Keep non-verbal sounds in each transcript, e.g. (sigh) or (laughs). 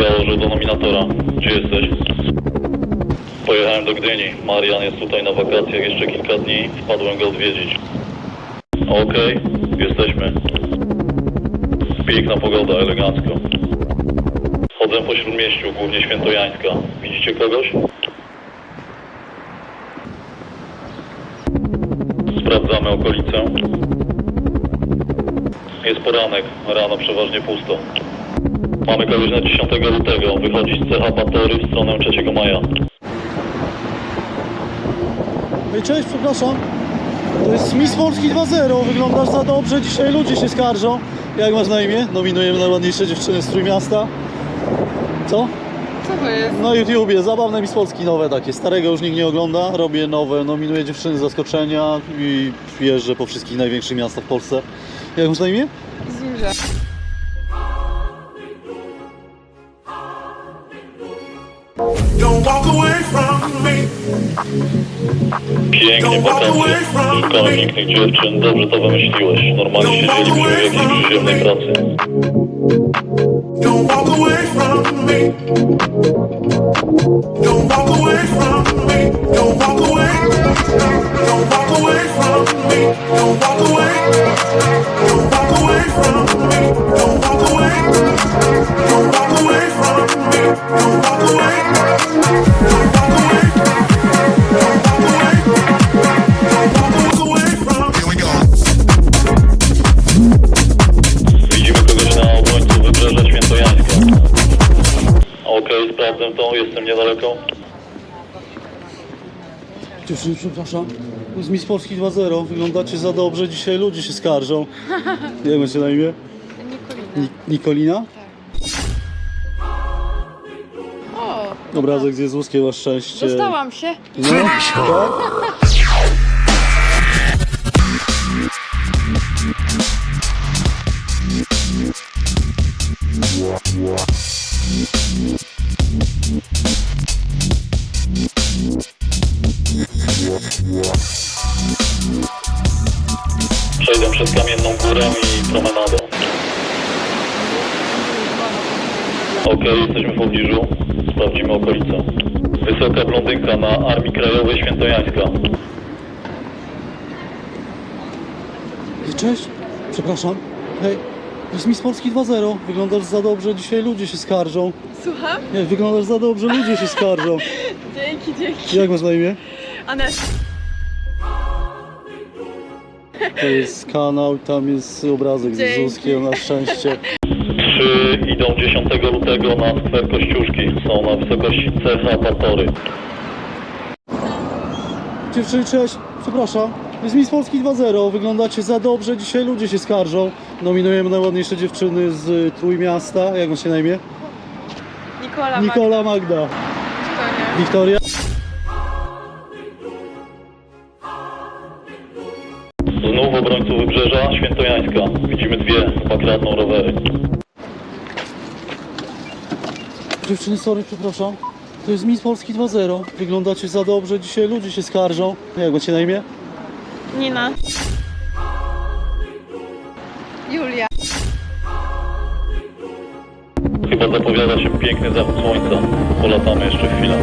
Białożu do nominatora. Gdzie jesteś? Pojechałem do Gdyni. Marian jest tutaj na wakacjach jeszcze kilka dni. Wpadłem go odwiedzić. Okej, jesteśmy. Piękna pogoda, elegancko. Chodzę po śródmieściu, głównie Świętojańska. Widzicie kogoś? Sprawdzamy okolicę. Jest poranek, rano przeważnie pusto. Mamy kogoś na 10 lutego, wychodzi z CH Batory w stronę 3 maja. Ej, cześć, przepraszam. To jest Miss Polski 2.0. Wyglądasz za dobrze, dzisiaj ludzie się skarżą. Jak masz na imię? Nominujemy najładniejsze dziewczyny z Trójmiasta. Co? Co to jest? Na YouTubie, zabawne Miss Polski nowe takie. Starego już nikt nie ogląda, robię nowe, nominuję dziewczyny z zaskoczenia i jeżdżę po wszystkich największych miastach w Polsce. Jak masz na imię? Zuzia. Pięknie wakacje, szukamy pięknych dziewczyn, dobrze to wymyśliłeś. Normalnie siedzielibyśmy w jakiejś przyziemnej pracy. Don't walk away from me. Don't walk away from me. Don't walk away. Don't walk away from me. Don't jestem niedaleko. Dziewczyny, przepraszam. Jest Miss Polski 2.0. Wyglądacie za dobrze, dzisiaj ludzie się skarżą. (laughs) Jak macie na imię? Nikolina. Ni- Nikolina? O, Obrazek z Jezuskiem, masz szczęście. dostałam się. No, (laughs) tak? Przejdę przez Kamienną Górę i promenadą. Okej, jesteśmy w pobliżu. Sprawdzimy okolicę. Wysoka blondynka na Armii Krajowej Świętojańska. Cześć, przepraszam. Hej, to jest Miss Polski 2.0. Wyglądasz za dobrze, dzisiaj ludzie się skarżą. Słucham? Nie, wyglądasz za dobrze, ludzie się skarżą. (laughs) Dzięki, dzięki. Jak masz na imię? Anes. To jest kanał, tam jest obrazek z Dzięki. Jezuskiem, na szczęście. Trzy idą 10 lutego na skwer Kościuszki. Są na wysokości CH Batory. Dziewczyny, cześć, przepraszam. Jest Miss Polski 2.0. Wyglądacie za dobrze, dzisiaj ludzie się skarżą. Nominujemy najładniejsze dziewczyny z y, Trójmiasta. Jak masz się na imię? Nikola. Nikola Magda. Magda. Wiktoria? Znów obrońców wybrzeża Świętojańska. Widzimy dwie, kradną rowery. Dziewczyny, sorry, przepraszam. To jest Miss Polski 2.0. Wyglądacie za dobrze, dzisiaj ludzie się skarżą. Jak macie na imię? Nina. Julia. Chyba zapowiada się piękny zachód słońca. Polatamy jeszcze chwilę.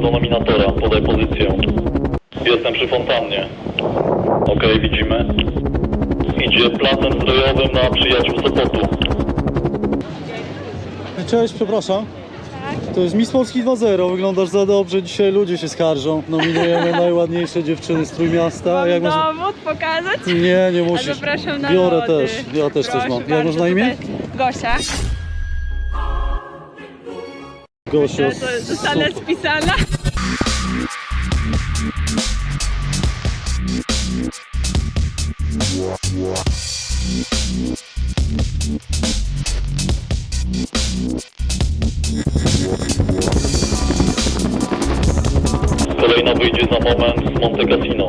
Do nominatora. Podaj pozycję. Jestem przy fontannie. Okej, widzimy. Idzie placem zdrojowym na przyjaciół Sopotu. Cześć, przepraszam. To jest Miss Polski 2.0. Wyglądasz za dobrze, dzisiaj ludzie się skarżą. Nominujemy (laughs) najładniejsze dziewczyny z Trójmiasta. Mam Jak masz... dowód pokazać? Nie, nie A musisz. zapraszam na Biorę lody. też, ja też coś Proszę mam. Jak masz na imię? Gosia. Gosia. To zostanę spisana. Kolejna wyjdzie za moment z Monte Cassino.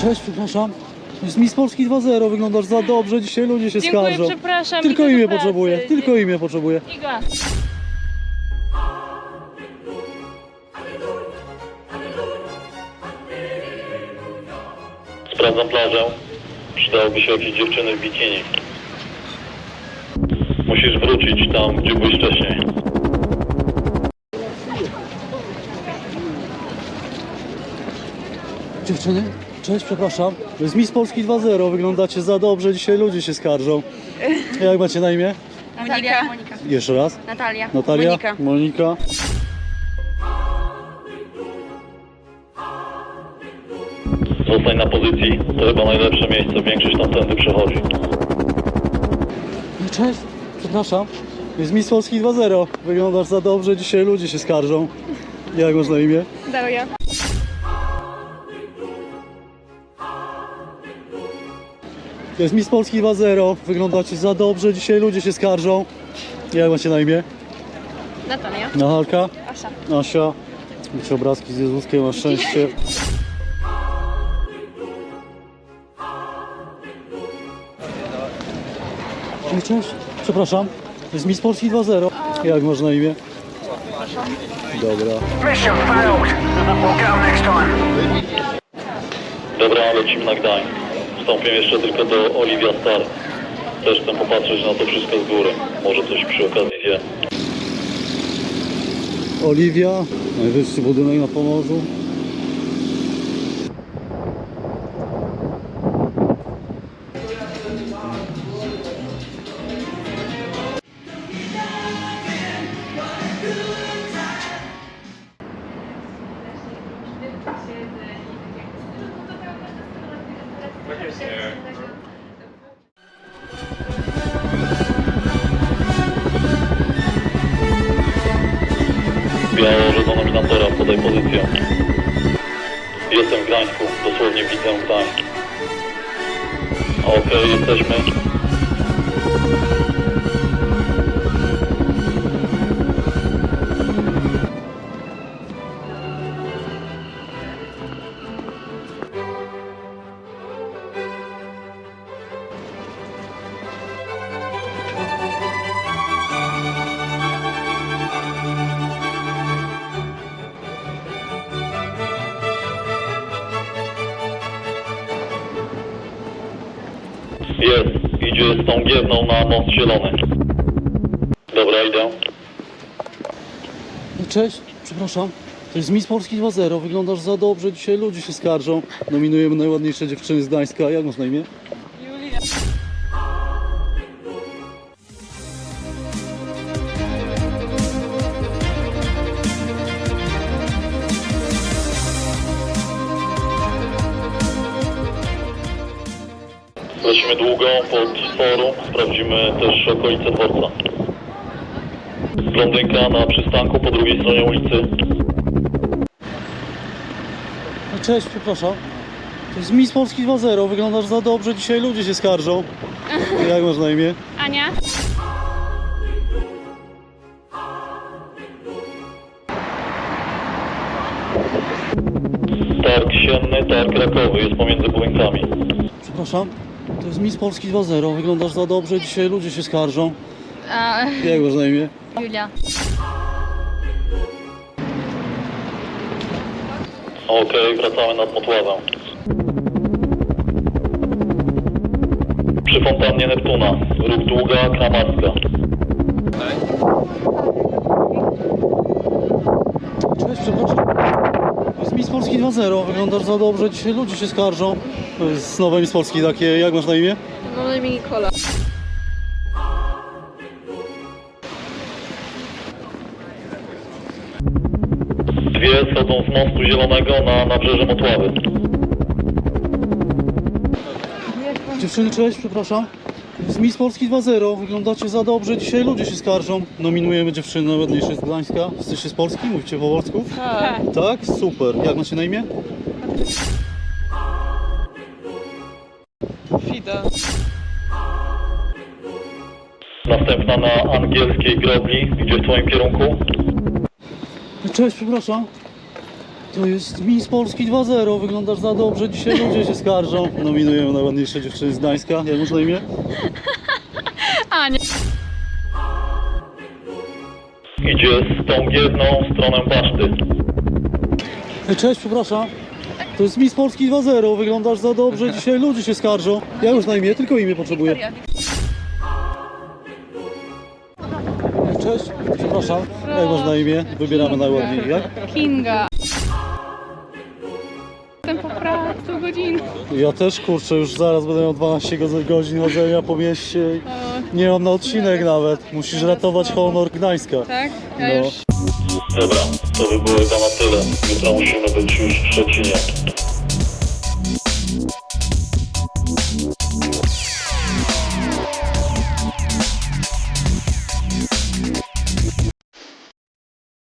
Cześć, przepraszam. Jest Miss Polski 2-0, wyglądasz za dobrze, dzisiaj ludzie się Dziękuję, skarżą. przepraszam. Tylko imię pracy. potrzebuję, tylko imię potrzebuję. Iga. Sprawdzam plażę. Przydałoby się jakieś dziewczyny w bikini. Musisz wrócić tam, gdzie byłeś wcześniej. Dziewczyny, cześć, przepraszam. To jest Miss Polski 2-0, wyglądacie za dobrze, dzisiaj ludzie się skarżą. (laughs) Jak macie na imię? Monika. Monika. Jeszcze raz. Natalia. Natalia? Monika. Monika. Zostań na pozycji. To chyba najlepsze miejsce. Większość tamtędy przechodzi. No, Cześć, przepraszam. To jest Miss Polski 2-0, wyglądasz za dobrze, dzisiaj ludzie się skarżą. Jak masz na imię? Daruję. To jest Miss Polski 2-0, wyglądacie za dobrze, dzisiaj ludzie się skarżą. Jak macie na imię? Natalia. Nachalka? Asia. Asia. Macie obrazki z Jezuskiem, masz szczęście. Cześć, cześć. Przepraszam. To jest Miss Polski 2-0. Jak masz na imię? Dobra. Mission failed. We'll 'em next time. Dobra, lecimy na Gdańsk. Wstąpię jeszcze tylko do Olivia Star. Też chcę popatrzeć na to wszystko z góry. Może coś przy okazji wie. Oliwia, najwyższy budynek na Pomorzu. Do nominatora, podaj pozycję. Jestem w Gdańsku, dosłownie widzę Gdańsk. Okej, jesteśmy. Giewną na most zielony. Dobra, idę. Cześć, przepraszam. To jest Miss Polski 2-0, wyglądasz za dobrze, dzisiaj ludzie się skarżą. Nominujemy najładniejsze dziewczyny z Gdańska. Jak masz na imię? Długo pod forum, sprawdzimy też okolice dworca. Blondynka na przystanku po drugiej stronie ulicy. No, Cześć, przepraszam. To jest Miss Polski 2-0, wyglądasz za dobrze, dzisiaj ludzie się skarżą. (laughs) Jak masz na imię? Ania. Targ sienny, targ rakowy jest pomiędzy budynkami. Przepraszam. To jest Miss Polski 2-0, wyglądasz za dobrze, dzisiaj ludzie się skarżą. A, Jak masz na imię? Julia. Okej, wracamy nad Motławę. Przy fontannie Neptuna. Róg długa, kramarska. Cześć, przepraszam. Jest Miss Polski 2-0, wyglądasz za dobrze, dzisiaj ludzie się skarżą. To jest nowe Miss Polski takie, jak masz na imię? Mam na imię Nikola. Dwie schodzą z mostu zielonego na nabrzeże Motławy. Dziewczyny, cześć, przepraszam. Jest Miss Polski 2-0, wyglądacie za dobrze, dzisiaj ludzie się skarżą. Nominujemy dziewczyny najładniejsze z Gdańska. Jesteście z Polski? Mówicie po polsku? Tak. Tak? Super. Jak macie na imię? Fida. Następna na angielskiej grobli, gdzie w twoim kierunku. Cześć, przepraszam. To jest Miss Polski 2.0, wyglądasz za dobrze, dzisiaj ludzie się skarżą. Nominuję najładniejsze dziewczyny z Gdańska, jak masz na imię? (laughs) Ania. Idzie z tą jedną stroną baszty. Ej, Cześć, przepraszam. To jest Miss Polski 2.0, wyglądasz za dobrze, (laughs) dzisiaj ludzie się skarżą. Ja już na imię, tylko imię potrzebuję. Ej, Cześć, przepraszam. Jak masz na imię? Wybieramy najładniej, jak? Kinga. Godzin. Ja też, kurczę, już zaraz będę miał 12 go- godzin chodzenia po mieście. i Nie mam na odcinek nawet. Musisz ratować honor Gdańska. Tak? Ja No. już Dobra, to by było chyba na tyle. Jutro musimy być już w Szczecinie.